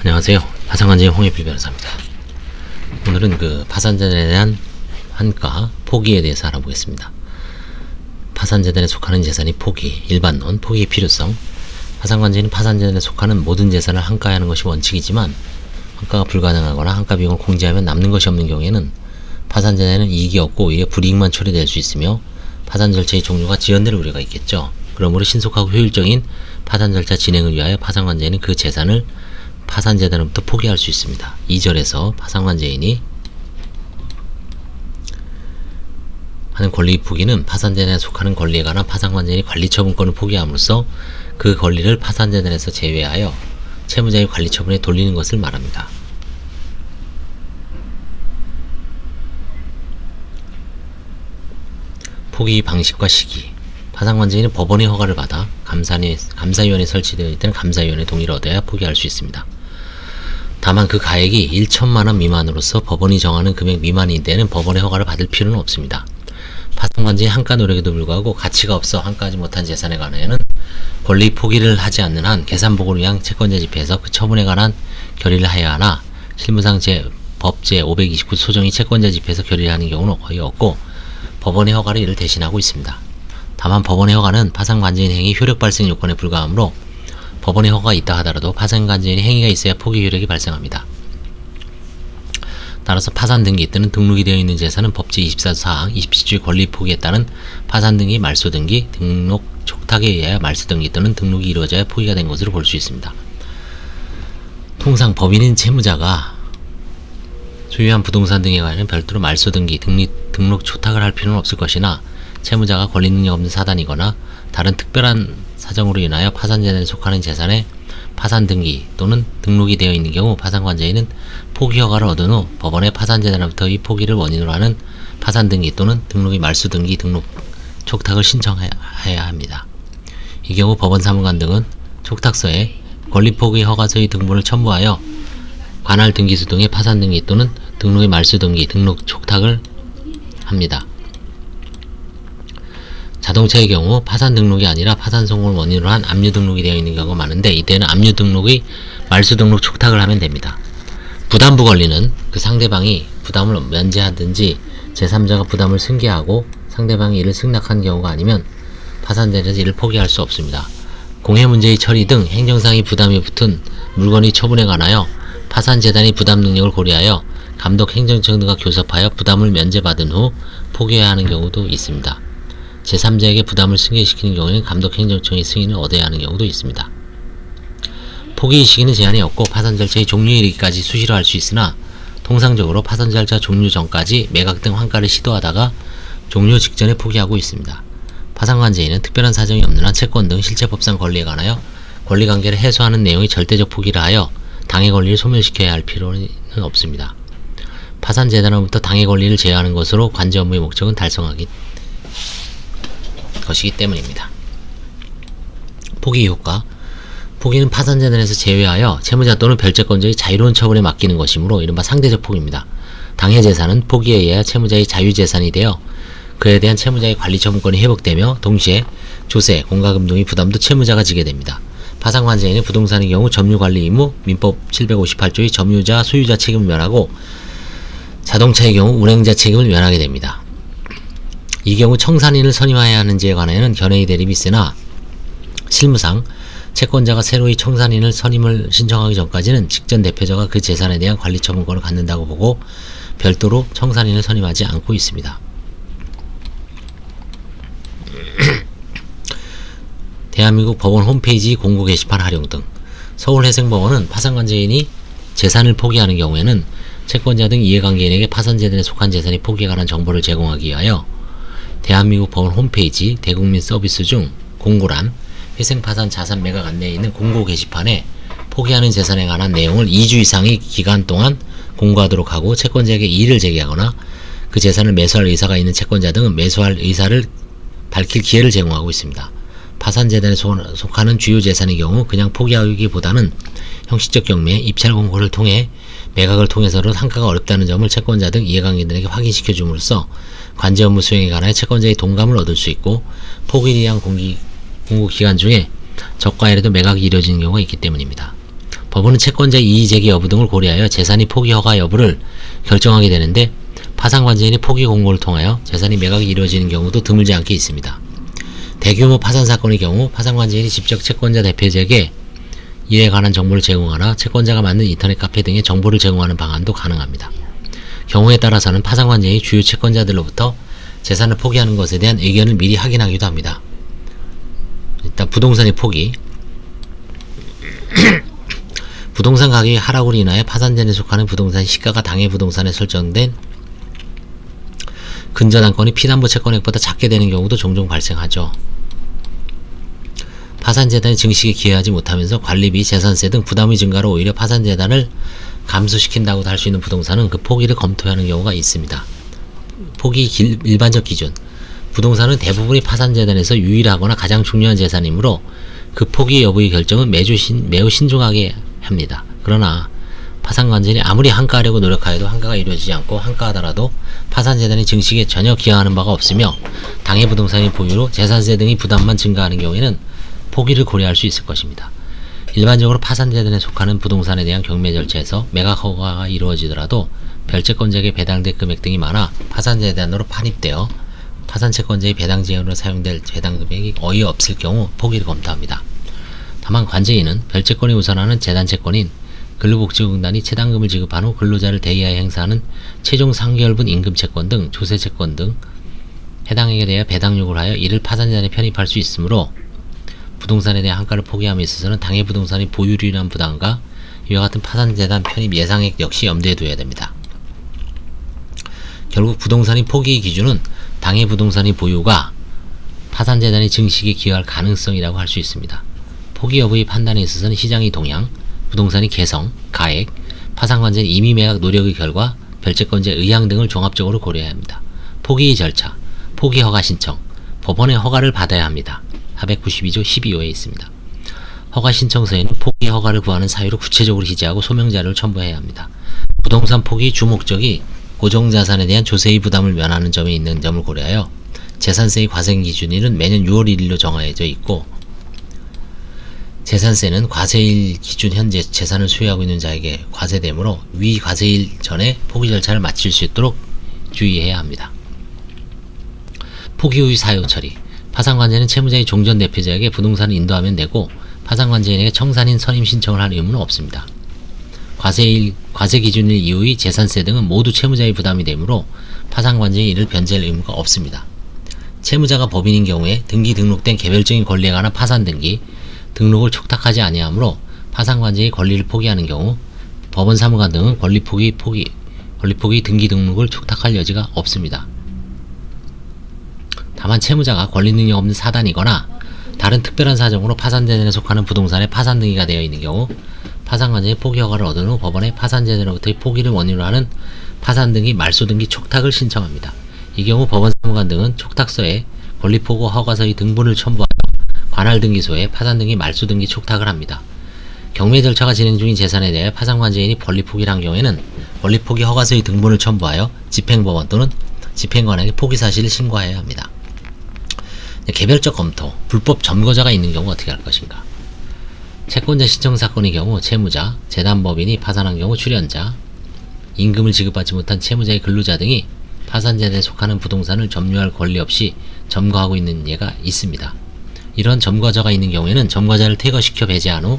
안녕하세요. 파상관제의 홍예필 변호사입니다. 오늘은 그 파산재단에 대한 환가, 포기에 대해서 알아보겠습니다. 파산재단에 속하는 재산이 포기, 일반론, 포기의 필요성. 파산관제는 파산재단에 속하는 모든 재산을 한가하는 것이 원칙이지만 한가가 불가능하거나 한가 비용을 공제하면 남는 것이 없는 경우에는 파산재단에는 이익이 없고 오히려 불이익만 처리될 수 있으며 파산 절차의 종료가 지연될 우려가 있겠죠. 그러므로 신속하고 효율적인 파산 절차 진행을 위하여 파산관제는 그 재산을 파산재단으로부터 포기할 수 있습니다. 2절에서 파산관제인이 하는 권리 포기는 파산재단에 속하는 권리에 관한 파산관제인이 관리처분권을 포기함으로써 그 권리를 파산재단에서 제외하여 채무자의 관리처분에 돌리는 것을 말합니다. 포기 방식과 시기 파산관제인은 법원의 허가를 받아 감사위, 감사위원회 설치되어 있던 감사위원회 동의를 얻어야 포기할 수 있습니다. 다만 그 가액이 1천만원 미만으로서 법원이 정하는 금액 미만인 데는 법원의 허가를 받을 필요는 없습니다. 파산관제의 한가 노력에도 불구하고 가치가 없어 한가하지 못한 재산에 관하여는 권리 포기를 하지 않는 한 계산복을 위한 채권자 집회에서 그 처분에 관한 결의를 해야 하나 실무상 제 법제 529 소정이 채권자 집회에서 결의를 하는 경우는 거의 없고 법원의 허가를 이를 대신하고 있습니다. 다만 법원의 허가는 파산관제인 행위 효력 발생 요건에 불과하므로 법원의 허가가 있다 하더라도 파산관제인의 행위가 있어야 포기 효력이 발생합니다. 따라서 파산 등기 또는 등록이 되어 있는 재산은 법제 24조 4항 27조의 권리 포기에 따른 파산 등기, 말소 등기, 등록 촉탁에 의하여 말소 등기 또는 등록이 이루어져야 포기가 된 것으로 볼 수 있습니다. 통상 법인인 채무자가 소유한 부동산 등에 관한 별도로 말소 등기, 등록, 등록 촉탁을 할 필요는 없을 것이나 채무자가 권리 능력 없는 사단이거나 다른 특별한 사정으로 인하여 파산재단에 속하는 재산에 파산 등기 또는 등록이 되어 있는 경우 파산관제인은 포기 허가를 얻은 후 법원의 파산재단으로부터 이 포기를 원인으로 하는 파산 등기 또는 등록의 말소 등기 등록 촉탁을 신청해야 합니다. 이 경우 법원 사무관 등은 촉탁서에 권리 포기 허가서의 등본을 첨부하여 관할 등기수 등의 파산 등기 또는 등록의 말소 등기 등록 촉탁을 합니다. 자동차의 경우 파산 등록이 아니라 파산 성공을 원인으로 한 압류 등록이 되어 있는 경우가 많은데 이때는 압류 등록의 말소 등록 촉탁을 하면 됩니다. 부담부 권리는 그 상대방이 부담을 면제하든지 제3자가 부담을 승계하고 상대방이 이를 승낙한 경우가 아니면 파산대에서 이를 포기할 수 없습니다. 공해 문제의 처리 등 행정상의 부담이 붙은 물건의 처분에 관하여 파산재단이 부담 능력을 고려하여 감독 행정청 등과 교섭하여 부담을 면제받은 후 포기해야 하는 경우도 있습니다. 제3자에게 부담을 승계시키는 경우에는 감독행정청의 승인을 얻어야 하는 경우도 있습니다. 포기 시기는 제한이 없고 파산 절차의 종료에 이르기까지 수시로 할 수 있으나 통상적으로 파산 절차 종료 전까지 매각 등 환가를 시도하다가 종료 직전에 포기하고 있습니다. 파산 관제인은 특별한 사정이 없는 한 채권 등 실체법상 권리에 관하여 권리관계를 해소하는 내용의 절대적 포기를 하여 당의 권리를 소멸시켜야 할 필요는 없습니다. 파산재단으로부터 당의 권리를 제어하는 것으로 관제 업무의 목적은 달성하기 것이기 때문입니다. 포기 효과 포기는 파산 재단에서 제외하여 채무자 또는 별채권자의 자유로운 처분에 맡기는 것이므로 이른바 상대적 포기입니다. 당해 재산은 포기에 의해 채무자의 자유재산이 되어 그에 대한 채무자의 관리 처분권이 회복되며 동시에 조세, 공과금 등의 부담도 채무자가 지게 됩니다. 파산관제인은 부동산의 경우 점유관리 의무, 민법 758조의 점유자, 소유자 책임을 면하고 자동차의 경우 운행자 책임을 면하게 됩니다. 이 경우 청산인을 선임해야 하는지에 관하여는 견해의 대립이 있으나 실무상 채권자가 새로이 청산인을 선임을 신청하기 전까지는 직전 대표자가 그 재산에 대한 관리 처분권을 갖는다고 보고 별도로 청산인을 선임하지 않고 있습니다. 대한민국 법원 홈페이지 공고 게시판 활용 등 서울회생법원은 파산관제인이 재산을 포기하는 경우에는 채권자 등 이해관계인에게 파산재단에 속한 재산이 포기에 관한 정보를 제공하기 위하여 대한민국 법원 홈페이지 대국민 서비스 중 공고란 회생파산 자산 매각 안내에 있는 공고 게시판에 포기하는 재산에 관한 내용을 2주 이상의 기간 동안 공고하도록 하고 채권자에게 이의를 제기하거나 그 재산을 매수할 의사가 있는 채권자 등은 매수할 의사를 밝힐 기회를 제공하고 있습니다. 파산재단에 속하는 주요 재산의 경우 그냥 포기하기보다는 형식적 경매, 입찰 공고를 통해 매각을 통해서는 한가가 어렵다는 점을 채권자 등 이해관계인들에게 확인시켜 줌으로써 관제 업무 수행에 관하여 채권자의 동감을 얻을 수 있고 포기에 의한 공기, 공고 기간 중에 저가에라도 매각이 이루어지는 경우가 있기 때문입니다. 법원은 채권자의 이의 제기 여부 등을 고려하여 재산이 포기 허가 여부를 결정하게 되는데 파산관제인이 포기 공고를 통하여 재산이 매각이 이루어지는 경우도 드물지 않게 있습니다. 대규모 파산 사건의 경우 파산관제인이 직접 채권자 대표에게 이에 관한 정보를 제공하나 채권자가 만든 인터넷 카페 등의 정보를 제공하는 방안도 가능합니다. 경우에 따라서는 파산관제인이 주요 채권자들로부터 재산을 포기하는 것에 대한 의견을 미리 확인하기도 합니다. 일단 부동산의 포기 부동산 가격이 하락으로 인하여 파산전에 속하는 부동산 시가가 당해 부동산에 설정된 근저당권이 피담보 채권액보다 작게 되는 경우도 종종 발생하죠. 파산재단이 증식에 기여하지 못하면서 관리비, 재산세 등 부담의 증가로 오히려 파산재단을 감소시킨다고도 할 수 있는 부동산은 그 포기를 검토하는 경우가 있습니다. 포기 길- 일반적 기준 부동산은 대부분이 파산재단에서 유일하거나 가장 중요한 재산이므로 그 포기 여부의 결정은 매주 신, 매우 신중하게 합니다. 그러나 파산관제인이 아무리 한가하려고 노력하여도 한가가 이루어지지 않고 한가하더라도 파산재단이 증식에 전혀 기여하는 바가 없으며 당해 부동산의 보유로 재산세 등의 부담만 증가하는 경우에는 포기를 고려할 수 있을 것입니다. 일반적으로 파산재단에 속하는 부동산에 대한 경매 절차에서 매각 허가가 이루어지더라도 별채권자에게 배당될 금액 등이 많아 파산재단으로 판입되어 파산채권자의 배당 지원으로 사용될 배당 금액이 거의 없을 경우 포기를 검토합니다. 다만 관제인은 별채권이 우선하는 재단채권인 근로복지공단이 채당금을 지급한 후 근로자를 대의하여 행사하는 최종 3개월분 임금채권 등 조세채권 등 해당액에 대해 배당 요구를 하여 이를 파산재단에 편입할 수 있으므로 부동산에 대한 한가를 포기함에 있어서는 당해 부동산의 인한 부담과 이와 같은 파산 재단 편입 예상액 역시 염두에 둬야 됩니다. 결국 부동산의 포기 기준은 당해 부동산의 보유가 파산 재단의 증식에 기여할 가능성이라고 할 수 있습니다. 포기 여부의 판단에 있어서는 시장의 동향, 부동산의 개성, 가액, 파산 관제 임의 매각 노력의 결과, 별채권자 의향 등을 종합적으로 고려해야 합니다. 포기 절차, 포기 허가 신청, 법원의 허가를 받아야 합니다. 492조 12호에 있습니다. 허가 신청서에는 포기 허가를 구하는 사유를 구체적으로 기재하고 소명 자료를 첨부해야 합니다. 부동산 포기 주 목적이 고정 자산에 대한 조세의 부담을 면하는 점에 있는 점을 고려하여 재산세의 과세인 기준일은 매년 6월 1일로 정해져 있고 재산세는 과세일 기준 현재 재산을 소유하고 있는 자에게 과세되므로 위 과세일 전에 포기 절차를 마칠 수 있도록 주의해야 합니다. 포기 후의 사유 처리 파산관제는 채무자의 종전 대표자에게 부동산을 인도하면 되고 파산관제인에게 청산인 선임 신청을 할 의무는 없습니다. 과세일, 과세 기준일 이후의 재산세 등은 모두 채무자의 부담이 되므로 파산관제에 이를 변제할 의무가 없습니다. 채무자가 법인인 경우에 등기 등록된 개별적인 권리에 관한 파산 등기, 등록을 촉탁하지 아니하므로 파산관제의 권리를 포기하는 경우 법원 사무관 등은 권리 포기 포기 권리 포기 등기 등록을 촉탁할 여지가 없습니다. 다만 채무자가 권리 능력 없는 사단이거나 다른 특별한 사정으로 파산재단에 속하는 부동산에 파산 등기가 되어 있는 경우 파산관제의 포기 허가를 얻은 후 법원에 파산재단으로부터의 포기를 원인으로 하는 파산 등기 말소 등기 촉탁을 신청합니다. 이 경우 법원 사무관 등은 촉탁서에 권리포고 허가서의 등본을 첨부하여 관할 등기소에 파산 등기 말소 등기 촉탁을 합니다. 경매 절차가 진행 중인 재산에 대해 파산관제인이 권리 포기를 한 경우에는 권리 포기 허가서의 등본을 첨부하여 집행법원 또는 집행관에게 포기 사실을 신고해야 합니다. 개별적 검토, 불법 점거자가 있는 경우 어떻게 할 것인가? 채권자 신청 사건의 경우 채무자, 재단법인이 파산한 경우 출연자, 임금을 지급받지 못한 채무자의 근로자 등이 파산재단에 속하는 부동산을 점유할 권리 없이 점거하고 있는 예가 있습니다. 이런 점거자가 있는 경우에는 점거자를 퇴거시켜 배제한 후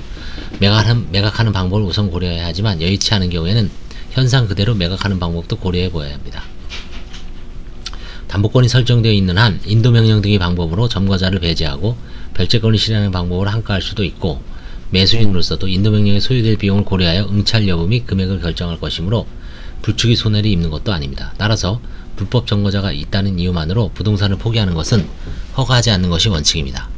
매각하는, 매각하는 방법을 우선 고려해야 하지만 여의치 않은 경우에는 현상 그대로 매각하는 방법도 고려해 보아야 합니다. 담보권이 설정되어 있는 한 인도명령 등의 방법으로 점거자를 배제하고 별채권을 실행하는 방법을 한가할 수도 있고 매수인으로서도 인도명령에 소요될 비용을 고려하여 응찰 여부 및 금액을 결정할 것이므로 불축이 손해를 입는 것도 아닙니다. 따라서 불법 점거자가 있다는 이유만으로 부동산을 포기하는 것은 허가하지 않는 것이 원칙입니다.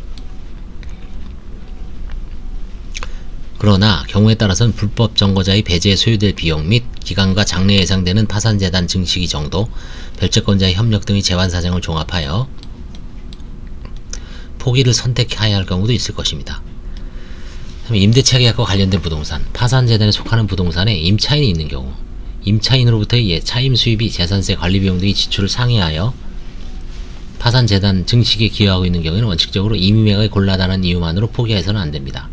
그러나 경우에 따라서는 불법 점거자의 배제에 소요될 비용 및 기간과 장래 예상되는 파산재단 증식이 정도, 별채권자의 협력 등의 재환 사정을 종합하여 포기를 선택해야 할 경우도 있을 것입니다. 임대차 계약과 관련된 부동산, 파산재단에 속하는 부동산에 임차인이 있는 경우, 임차인으로부터의 예, 차임 수입이 재산세 관리 비용 등의 지출을 상회하여 파산재단 증식에 기여하고 있는 경우에는 원칙적으로 임의매각이 곤란하다는 이유만으로 포기해서는 안 됩니다.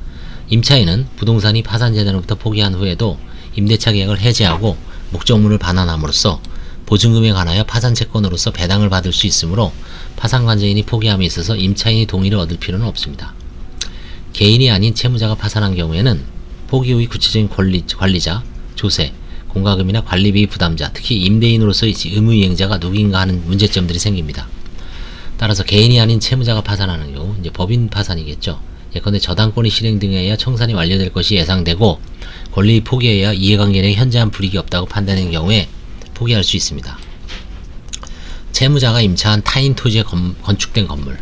임차인은 부동산이 파산재단으로부터 포기한 후에도 임대차 계약을 해지하고 목적물을 반환함으로써 보증금에 관하여 파산 채권으로서 배당을 받을 수 있으므로 파산관제인이 포기함에 있어서 임차인이 동의를 얻을 필요는 없습니다. 개인이 아닌 채무자가 파산한 경우에는 포기 후의 구체적인 권리, 관리자, 조세, 공과금이나 관리비 부담자, 특히 임대인으로서의 의무이행자가 누구인가 하는 문제점들이 생깁니다. 따라서 개인이 아닌 채무자가 파산하는 경우 이제 법인 파산이겠죠. 예컨대 저당권이 실행 등에 의해 청산이 완료될 것이 예상되고 권리 포기에 의해 이해관계 내 현저한 불이익이 없다고 판단된 경우에 포기할 수 있습니다. 채무자가 임차한 타인 토지에 건, 건축된 건물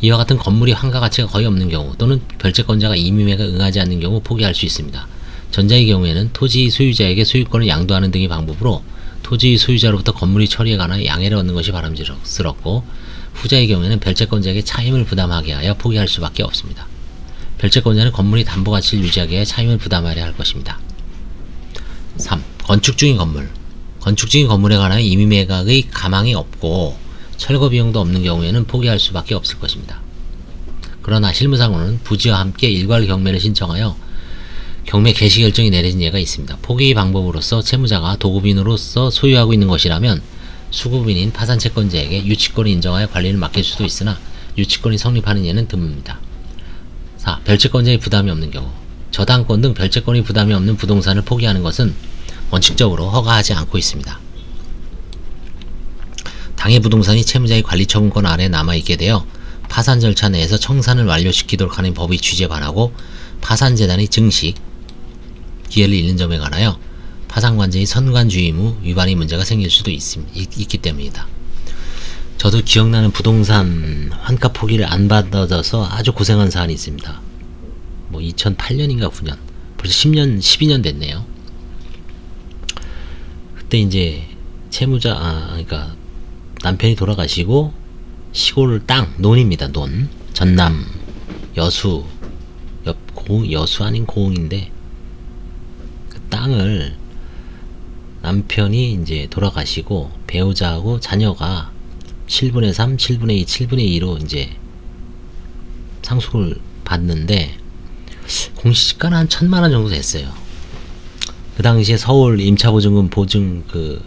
이와 같은 건물이 환가 가치가 거의 없는 경우 또는 별채권자가 임의매가 응하지 않는 경우 포기할 수 있습니다. 전자의 경우에는 토지 소유자에게 소유권을 양도하는 등의 방법으로 토지 소유자로부터 건물이 처리에 관하여 양해를 얻는 것이 바람직스럽고 후자의 경우에는 별채권자에게 차임을 부담하게 하여 포기할 수밖에 없습니다. 별채권자는 건물이 담보 가치를 유지하기 위해 차임을 부담하려 할 것입니다. 3. 건축 중인 건물 건축 중인 건물에 관하여 임의 매각의 가망이 없고 철거 비용도 없는 경우에는 포기할 수밖에 없을 것입니다. 그러나 실무상으로는 부지와 함께 일괄 경매를 신청하여 경매 개시 결정이 내려진 예가 있습니다. 포기 방법으로서 채무자가 도급인으로서 소유하고 있는 것이라면 수급인인 파산 채권자에게 유치권을 인정하여 관리를 맡길 수도 있으나 유치권이 성립하는 예는 드뭅니다. 4. 별채권자의 부담이 없는 경우 저당권 등 별채권이 부담이 없는 부동산을 포기하는 것은 원칙적으로 허가하지 않고 있습니다. 당해 부동산이 채무자의 관리 처분권 아래 남아있게 되어 파산 절차 내에서 청산을 완료시키도록 하는 법의 취지에 반하고 파산재단의 증식, 기회를 잃는 점에 관하여 파산관제의 선관주의무 위반의 문제가 생길 수도 있, 있, 기 때문이다. 저도 기억나는 부동산 환가 포기를 안 받아져서 아주 고생한 사안이 있습니다. 뭐 2008년인가 9년 벌써 10년 12년 됐네요. 그때 이제 채무자 아 그러니까 남편이 돌아가시고 시골 땅 논입니다 논 전남 여수 옆 고흥 여수 아닌 고흥인데 그 땅을 남편이 이제 돌아가시고 배우자하고 자녀가 7분의 3, 7분의 2, 7분의 2로 이제 상속을 받는데 공시지가는 한 천만 원 정도 됐어요. 그 당시에 서울 임차보증금 보증 그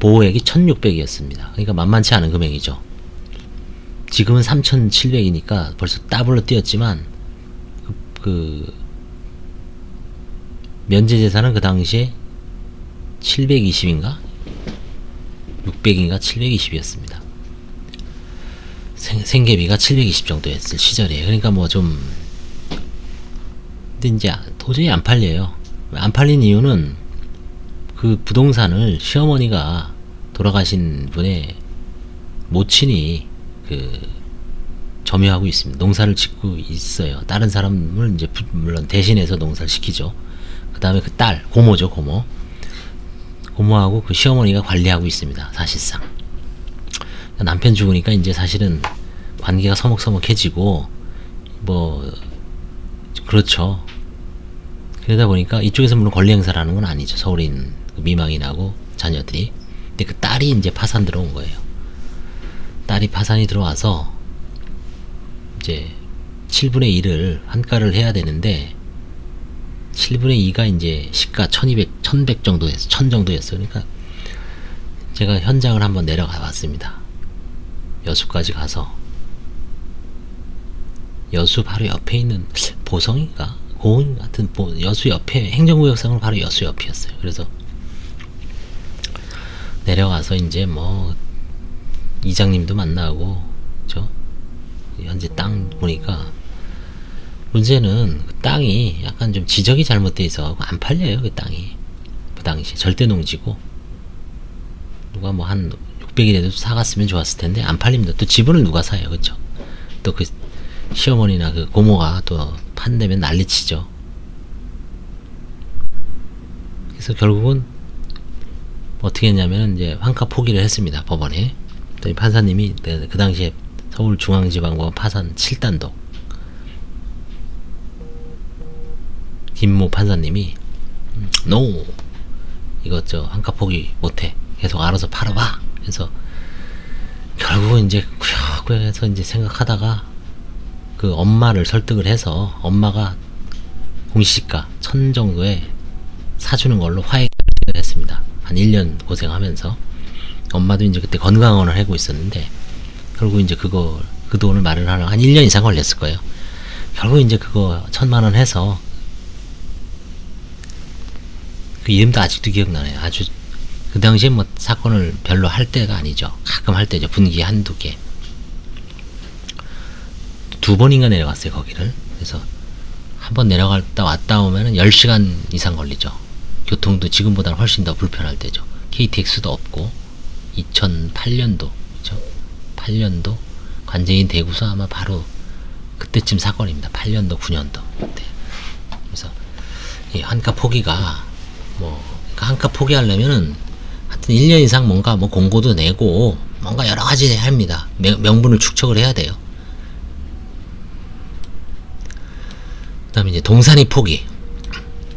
보호액이 1600이었습니다. 그러니까 만만치 않은 금액이죠. 지금은 3700이니까 벌써 더블로 뛰었지만 그, 그 면제 재산은 그 당시에 720인가 600인가 720이었습니다. 생, 생계비가 720 정도였을 시절이에요. 그러니까 뭐 좀 근데 이제 도저히 안 팔려요. 안 팔린 이유는 그 부동산을 시어머니가 돌아가신 분의 모친이 그 점유하고 있습니다. 농사를 짓고 있어요. 다른 사람을 이제 부, 물론 대신해서 농사를 시키죠. 그 다음에 그 딸, 고모죠, 고모. 고모하고 그 시어머니가 관리하고 있습니다. 사실상. 남편 죽으니까 이제 사실은 관계가 서먹서먹해지고, 뭐, 그렇죠. 그러다 보니까 이쪽에서 물론 권리 행사를 하는 건 아니죠. 서울인 그 미망인하고 자녀들이. 근데 그 딸이 이제 파산 들어온 거예요. 딸이 파산이 들어와서 이제 7분의 1을 한가를 해야 되는데 7분의 2가 이제 시가 1200, 1100 정도였어. 1000 정도 였어요. 그러니까 제가 현장을 한번 내려가 봤습니다. 여수까지 가서 여수 바로 옆에 있는 보성인가? 고흥 같은 여수 옆에 행정구역상은 바로 여수 옆이었어요. 그래서 내려가서 이제 뭐 이장님도 만나고 저 현재 땅 보니까 문제는 그 땅이 약간 좀 지적이 잘못돼 있어 안 팔려요 그 땅이. 그 당시 절대 농지고. 누가 뭐 한 600이라도 사갔으면 좋았을 텐데 안 팔립니다. 또 지분을 누가 사요 그쵸? 또 그 시어머니나 그 고모가 또 판되면 난리치죠. 그래서 결국은 어떻게 했냐면 이제 환가 포기를 했습니다 법원에. 또 판사님이 그 당시에 서울중앙지방법원 파산 7단독 김모 판사님이 노 이거 저 한가 포기 못해 계속 알아서 팔아봐 그래서 결국은 이제 구역구역에서 이제 생각하다가 그 엄마를 설득을 해서 엄마가 공시지가 천 정도에 사주는 걸로 화해를 했습니다. 한 1년 고생하면서 엄마도 이제 그때 건강원을 하고 있었는데 결국 이제 그거 그 돈을 마련하려 한 1년 이상 걸렸을 거예요. 결국 이제 그거 천만 원 해서 그 이름도 아직도 기억나네요. 아주 그 당시에 뭐 사건을 별로 할 때가 아니죠. 가끔 할 때죠. 분기 한두 개. 두 번인가 내려갔어요, 거기를. 그래서 한 번 내려갔다 왔다 오면은 10시간 이상 걸리죠. 교통도 지금보다는 훨씬 더 불편할 때죠. KTX도 없고 2008년도 그죠? 8년도 관제인 대구서 아마 바로 그때쯤 사건입니다. 8년도 9년도 그때. 그래서 이 한가 포기가 뭐 그러니까 한가 포기하려면은 하여튼 1년 이상 뭔가 뭐 공고도 내고 뭔가 여러 가지 합니다. 명, 명분을 축적을 해야 돼요. 그 다음에 이제 동산이 포기.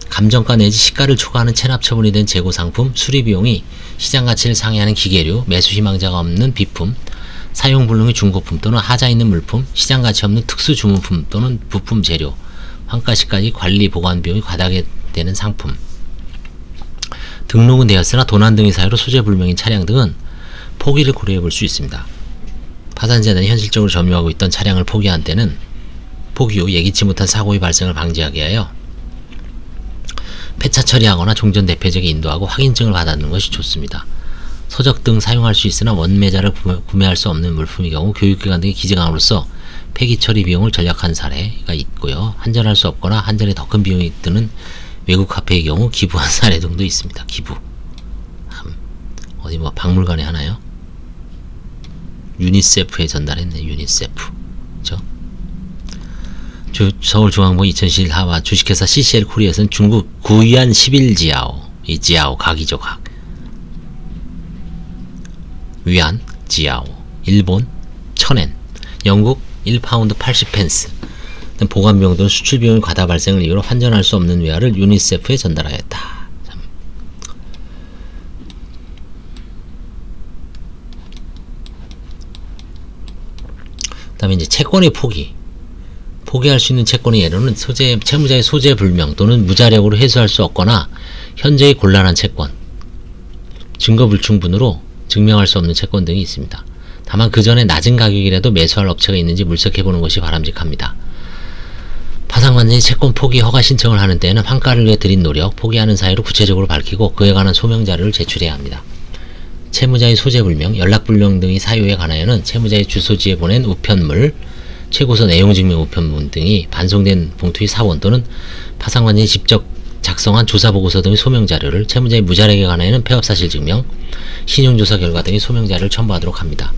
감정가 내지 시가를 초과하는 체납 처분이 된 재고 상품, 수리 비용이 시장 가치를 상회하는 기계류, 매수 희망자가 없는 비품, 사용 불능의 중고품 또는 하자 있는 물품, 시장 가치 없는 특수 주문품 또는 부품 재료, 환가시까지 관리 보관 비용이 과다하게 되는 상품. 등록은 되었으나 도난 등의 사유로 소재 불명인 차량 등은 포기를 고려해 볼 수 있습니다. 파산재단이 현실적으로 점유하고 있던 차량을 포기한 때는 포기 후 예기치 못한 사고의 발생을 방지하기 위하여 폐차 처리하거나 종전 대표적에 인도하고 확인증을 받아두는 것이 좋습니다. 서적 등 사용할 수 있으나 원매자를 구매- 구매할 수 없는 물품의 경우 교육기관 등이 기증함으로써 폐기 처리 비용을 절약한 사례가 있고요. 환전할 수 없거나 환전에 더 큰 비용이 드는 외국 화폐의 경우 기부한 사례 등도 있습니다. 기부. 참, 어디 뭐 박물관에 하나요? 유니세프에 전달했네. 유니세프. 그죠? 주- 서울중앙부 2011 하와 주식회사 CCL 코리아에서는 중국 구이안 11지아오 이 지아오 각이죠 각 위안 지아오 일본 천엔 영국 1파운드 80펜스 등 보관비용 또는 수출 비용의 과다 발생을 이유로 환전할 수 없는 외화를 유니세프에 전달하였다 참. 그다음에 이제 채권의 포기 포기할 수 있는 채권의 예로는 소재, 채무자의 소재 불명 또는 무자력으로 회수할 수 없거나 현재의 곤란한 채권, 증거 불충분으로 증명할 수 없는 채권 등이 있습니다. 다만 그 전에 낮은 가격이라도 매수할 업체가 있는지 물색해 보는 것이 바람직합니다. 파상관장이 채권 포기 허가 신청을 하는 때에는 환가를 위해 드린 노력, 포기하는 사유를 구체적으로 밝히고 그에 관한 소명 자료를 제출해야 합니다. 채무자의 소재 불명, 연락 불명 등의 사유에 관하여는 채무자의 주소지에 보낸 우편물, 최고서 내용 증명 우편문 등이 반송된 봉투의 사원 또는 파상관장이 직접 작성한 조사 보고서 등의 소명 자료를 채무자의 무자력에 관하여는 폐업 사실 증명, 신용조사 결과 등의 소명 자료를 첨부하도록 합니다.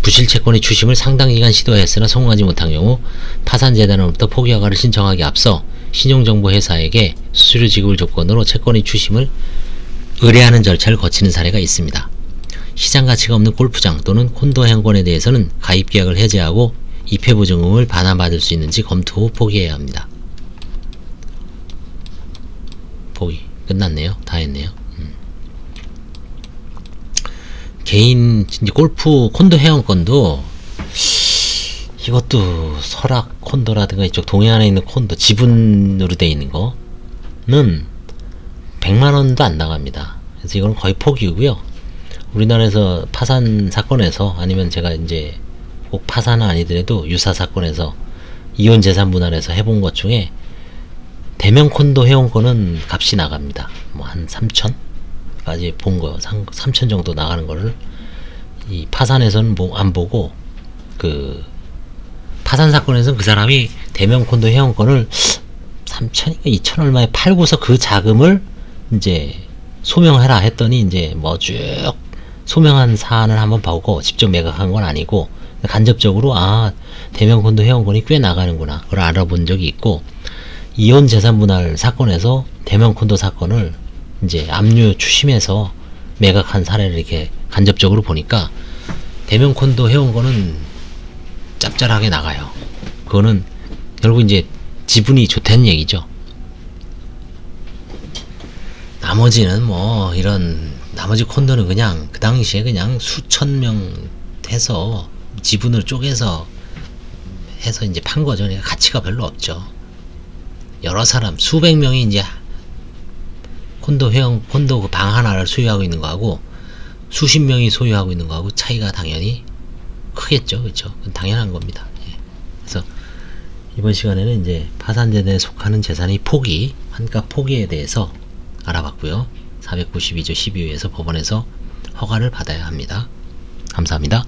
부실 채권의 추심을 상당 기간 시도했으나 성공하지 못한 경우 파산재단으로부터 포기 허가를 신청하기 앞서 신용정보회사에게 수수료 지급을 조건으로 채권의 추심을 의뢰하는 절차를 거치는 사례가 있습니다. 시장 가치가 없는 골프장 또는 콘도 행권에 대해서는 가입 계약을 해제하고 입회 보증금을 반환받을 수 있는지 검토 후 포기해야 합니다. 포기 끝났네요. 다 했네요. 음. 개인 이제 골프 콘도 회원권도 이것도 설악 콘도라든가 이쪽 동해안에 있는 콘도 지분으로 돼 있는 거는 100만 원도 안 나갑니다. 그래서 이건 거의 포기고요. 우리나라에서 파산 사건에서 아니면 제가 이제 꼭 파산은 아니더라도 유사 사건에서 이혼 재산 분할해서 해본 것 중에 대면 콘도 회원권은 값이 나갑니다. 뭐 한 3천까지 본 거, 3천 정도 나가는 거를 이 파산에서는 뭐 안 보고 그 파산 사건에서는 그 사람이 대면 콘도 회원권을 3천인가 2천 얼마에 팔고서 그 자금을 이제 소명해라 했더니 이제 뭐 쭉 소명한 사안을 한번 보고 직접 매각한 건 아니고 간접적으로 아 대면 콘도 회원권이 꽤 나가는구나 그걸 알아본 적이 있고 이혼 재산 분할 사건에서 대면 콘도 사건을 이제 압류 추심해서 매각한 사례를 이렇게 간접적으로 보니까 대면 콘도 회원권은 짭짤하게 나가요. 그거는 결국 이제 지분이 좋다는 얘기죠. 나머지는 뭐 이런 나머지 콘도는 그냥 그 당시에 그냥 수천 명 해서 지분을 쪼개서 해서 이제 판 거죠. 그러니까 가치가 별로 없죠. 여러 사람 수백 명이 이제 콘도 회원 콘도 그방 하나를 소유하고 있는 거하고 수십 명이 소유하고 있는 거하고 차이가 당연히 크겠죠. 그렇죠? 당연한 겁니다. 예. 그래서 이번 시간에는 이제 파산재단에 속하는 재산의 포기, 환가 포기에 대해서 알아봤고요. 492조 12호에서 법원에서 허가를 받아야 합니다. 감사합니다.